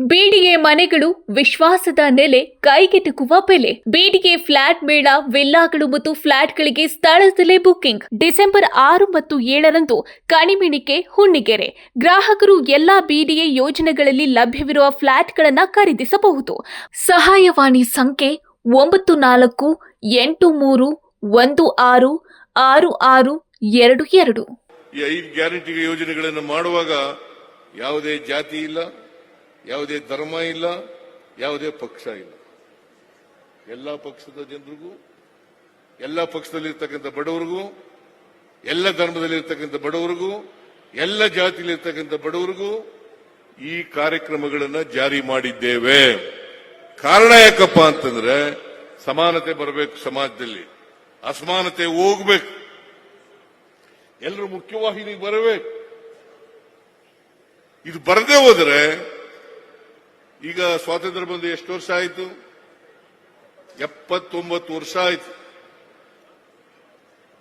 BDA ಮನೆಗಳು ವಿಶ್ವಾಸದ ನೆಲೆ ಕೈಗೆಟುಕುವ ಬೆಲೆ. ಬೇಡಿಗೆ ಫ್ಲಾಟ್ ಮೇಳ, ವಿಲ್ಲಾಗಳು ಮತ್ತು ಫ್ಲಾಟ್ಗಳಿಗೆ ಸ್ಥಳದಲ್ಲೇ ಬುಕ್ಕಿಂಗ್ ಡಿಸೆಂಬರ್ ಆರು ಮತ್ತು ಏಳರಂದು ಕಣಿಮಿಣಿಕೆ, ಹುಣ್ಣಿಗೆರೆ. ಗ್ರಾಹಕರು ಎಲ್ಲಾ ಬಿಡಿಎ ಯೋಜನೆಗಳಲ್ಲಿ ಲಭ್ಯವಿರುವ ಫ್ಲಾಟ್ಗಳನ್ನು ಖರೀದಿಸಬಹುದು. ಸಹಾಯವಾಣಿ ಸಂಖ್ಯೆ ಒಂಬತ್ತು ನಾಲ್ಕು, ಎಂಟು ಮೂರು, ಒಂದು ಆರು ಆರು ಆರು, ಎರಡು ಎರಡು. ಗ್ಯಾರಂಟಿ ಯೋಜನೆಗಳನ್ನು ಮಾಡುವಾಗ ಯಾವುದೇ ಜಾತಿ ಇಲ್ಲ. ಯಾವುದೇ ಧರ್ಮ ಇಲ್ಲ, ಯಾವುದೇ ಪಕ್ಷ ಇಲ್ಲ. ಎಲ್ಲ ಪಕ್ಷದ ಜನರಿಗೂ, ಎಲ್ಲ ಪಕ್ಷದಲ್ಲಿರ್ತಕ್ಕಂಥ ಬಡವರಿಗೂ, ಎಲ್ಲ ಧರ್ಮದಲ್ಲಿರ್ತಕ್ಕಂಥ ಬಡವರಿಗೂ, ಎಲ್ಲ ಜಾತಿಯಲ್ಲಿರ್ತಕ್ಕಂಥ ಬಡವರಿಗೂ ಈ ಕಾರ್ಯಕ್ರಮಗಳನ್ನು ಜಾರಿ ಮಾಡಿದ್ದೇವೆ. ಕಾರಣ ಯಾಕಪ್ಪ ಅಂತಂದ್ರೆ, ಸಮಾನತೆ ಬರಬೇಕು ಸಮಾಜದಲ್ಲಿ. ಅಸಮಾನತೆ ಹೋಗ್ಬೇಕು. ಎಲ್ಲರೂ ಮುಖ್ಯವಾಹಿನಿಗೆ ಬರಬೇಕು. ಇದು ಬರದೇ ಹೋದರೆ ಈಗ ಸ್ವಾತಂತ್ರ್ಯ ಬಂದು ಎಷ್ಟು ವರ್ಷ ಆಯಿತು? ಎಪ್ಪತ್ತೊಂಬತ್ತು ವರ್ಷ ಆಯಿತು.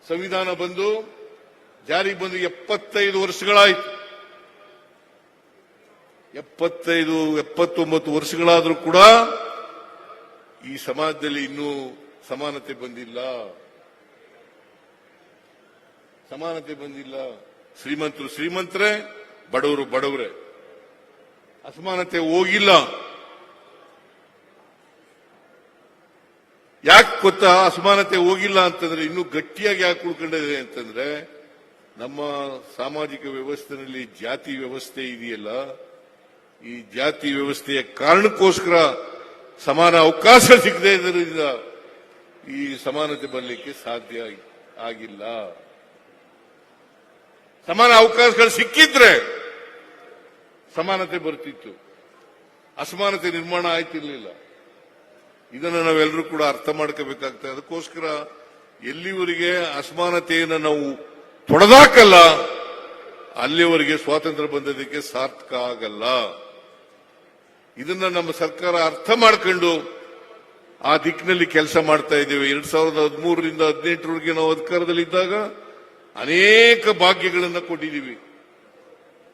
ಸಂವಿಧಾನ ಬಂದು, ಜಾರಿಗೆ ಬಂದು ಎಪ್ಪತ್ತೈದು ವರ್ಷಗಳಾಯಿತು. ಎಪ್ಪತ್ತೈದು, ಎಪ್ಪತ್ತೊಂಬತ್ತು ವರ್ಷಗಳಾದರೂ ಕೂಡ ಈ ಸಮಾಜದಲ್ಲಿ ಇನ್ನೂ ಸಮಾನತೆ ಬಂದಿಲ್ಲ. ಸಮಾನತೆ ಬಂದಿಲ್ಲ. ಶ್ರೀಮಂತರು ಶ್ರೀಮಂತರೇ, ಬಡವರು ಬಡವರೇ. ಅಸಮಾನತೆ ಹೋಗಿಲ್ಲ. ಯಾಕೆ ಗೊತ್ತಾ ಅಸಮಾನತೆ ಹೋಗಿಲ್ಲ ಅಂತಂದ್ರೆ ಇನ್ನೂ ಗಟ್ಟಿಯಾಗಿ ಯಾಕೆ ಉಳ್ಕೊಂಡಿದೆ ಅಂತಂದ್ರೆ ನಮ್ಮ ಸಾಮಾಜಿಕ ವ್ಯವಸ್ಥೆಯಲ್ಲಿ ಜಾತಿ ವ್ಯವಸ್ಥೆ ಇದೆಯಲ್ಲ, ಈ ಜಾತಿ ವ್ಯವಸ್ಥೆಯ ಕಾರಣಕ್ಕೋಸ್ಕರ ಸಮಾನ ಅವಕಾಶ ಸಿಗದೆ ಇದರಿಂದ ಈ ಸಮಾನತೆ ಬರಲಿಕ್ಕೆ ಸಾಧ್ಯ ಆಗಿ- ಆಗಿಲ್ಲ. ಸಮಾನ ಅವಕಾಶಗಳು ಸಿಕ್ಕಿದ್ರೆ ಸಮಾನತೆ ಬರ್ತಿತ್ತು. ಅಸಮಾನತೆ ನಿರ್ಮಾಣ ಆಯ್ತಿರ್ಲಿಲ್ಲ. ಇದನ್ನು ನಾವೆಲ್ಲರೂ ಕೂಡ ಅರ್ಥ ಮಾಡ್ಕೋಬೇಕಾಗ್ತದೆ. ಅದಕ್ಕೋಸ್ಕರ ಎಲ್ಲಿವರೆಗೆ ಅಸಮಾನತೆಯನ್ನು ನಾವು ತೊಡೆದಾಕಲ್ಲ, ಅಲ್ಲಿವರೆಗೆ ಸ್ವಾತಂತ್ರ್ಯ ಬಂದದಕ್ಕೆ ಸಾರ್ಥಕ ಆಗಲ್ಲ. ಇದನ್ನ ನಮ್ಮ ಸರ್ಕಾರ ಅರ್ಥ ಮಾಡ್ಕೊಂಡು ಆ ದಿಕ್ಕಿನಲ್ಲಿ ಕೆಲಸ ಮಾಡ್ತಾ ಇದ್ದೇವೆ. ಎರಡ್ ಸಾವಿರದ ಹದಿಮೂರರಿಂದ ಹದಿನೆಂಟರವರೆಗೆ ನಾವು ಅಧಿಕಾರದಲ್ಲಿದ್ದಾಗ ಅನೇಕ ಭಾಗ್ಯಗಳನ್ನು ಕೊಟ್ಟಿದ್ದೀವಿ.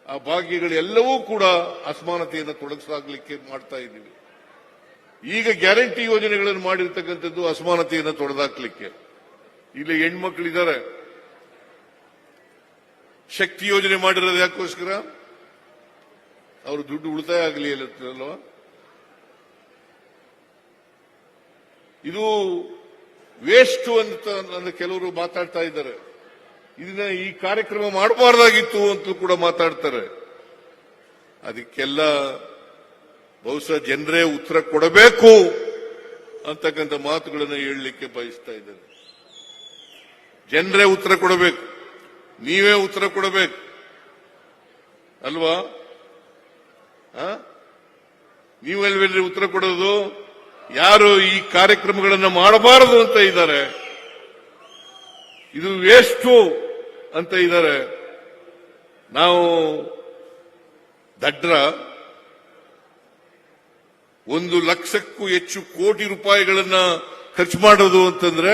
ಆ ಭಾಗ್ಯಗಳೆಲ್ಲವೂ ಕೂಡ ಅಸಮಾನತೆಯನ್ನು ತೊಡಗಿಸಲಾಗಲಿಕ್ಕೆ ಮಾಡ್ತಾ ಇದ್ದೀವಿ. ಈಗ ಗ್ಯಾರಂಟಿ ಯೋಜನೆಗಳನ್ನು ಮಾಡಿರ್ತಕ್ಕಂಥದ್ದು ಅಸಮಾನತೆಯನ್ನು ತೊಡೆದಾಕ್ಲಿಕ್ಕೆ. ಇಲ್ಲಿ ಹೆಣ್ಮಕ್ಳಿದ್ದಾರೆ ಶಕ್ತಿ ಯೋಜನೆ ಮಾಡಿರೋದು ಯಾಕೋಸ್ಕರ? ಅವರು ದುಡ್ಡು ಉಳಿತಾಯ ಆಗಲಿ ಅಲ್ವಾ? ಇದು ವೇಸ್ಟ್ ಅಂತ ಕೆಲವರು ಮಾತಾಡ್ತಾ ಇದ್ದಾರೆ. ಇದನ್ನ ಈ ಕಾರ್ಯಕ್ರಮ ಮಾಡಬಾರ್ದಾಗಿತ್ತು ಅಂತ ಕೂಡ ಮಾತಾಡ್ತಾರೆ. ಅದಕ್ಕೆಲ್ಲ ಬಹುಶಃ ಜನರೇ ಉತ್ತರ ಕೊಡಬೇಕು ಅಂತಕ್ಕಂಥ ಮಾತುಗಳನ್ನು ಹೇಳಲಿಕ್ಕೆ ಬಯಸ್ತಾ ಇದ್ದಾರೆ ಜನರೇ ಉತ್ತರ ಕೊಡಬೇಕು. ನೀವೇ ಉತ್ತರ ಕೊಡಬೇಕು. ಅಲ್ವಾ? ನೀವೆಲ್ಲ ಉತ್ತರ ಕೊಡೋದು? ಯಾರು ಈ ಕಾರ್ಯಕ್ರಮಗಳನ್ನು ಮಾಡಬಾರದು ಅಂತ ಇದ್ದಾರೆ? ಇದು ವೇಸ್ಟು ಅಂತ ಇದ್ದಾರೆ. ನಾವು ದಡ್ರ ಒಂದು ಲಕ್ಷಕ್ಕೂ ಹೆಚ್ಚು ಕೋಟಿ ರೂಪಾಯಿಗಳನ್ನ ಖರ್ಚು ಮಾಡೋದು ಅಂತಂದ್ರೆ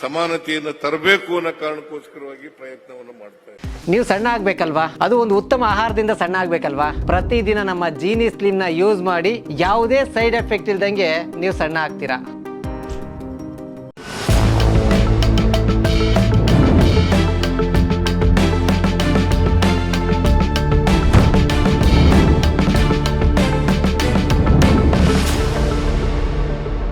ಸಮಾನತೆಯನ್ನು ತರಬೇಕು ಅನ್ನೋ ಕಾರಣಕ್ಕೋಸ್ಕರವಾಗಿ ಪ್ರಯತ್ನವನ್ನು ಮಾಡ್ತಾರೆ ನೀವು ಸಣ್ಣ ಆಗ್ಬೇಕಲ್ವಾ? ಅದು ಒಂದು ಉತ್ತಮ ಆಹಾರದಿಂದ ಸಣ್ಣ ಆಗ್ಬೇಕಲ್ವಾ? ಪ್ರತಿದಿನ ನಮ್ಮ ಜೀನಿ ಸ್ಲಿಮ್ನ ಯೂಸ್ ಮಾಡಿ ಯಾವುದೇ ಸೈಡ್ ಎಫೆಕ್ಟ್ ಇಲ್ದಂಗೆ ನೀವು ಸಣ್ಣ ಆಗ್ತೀರಾ?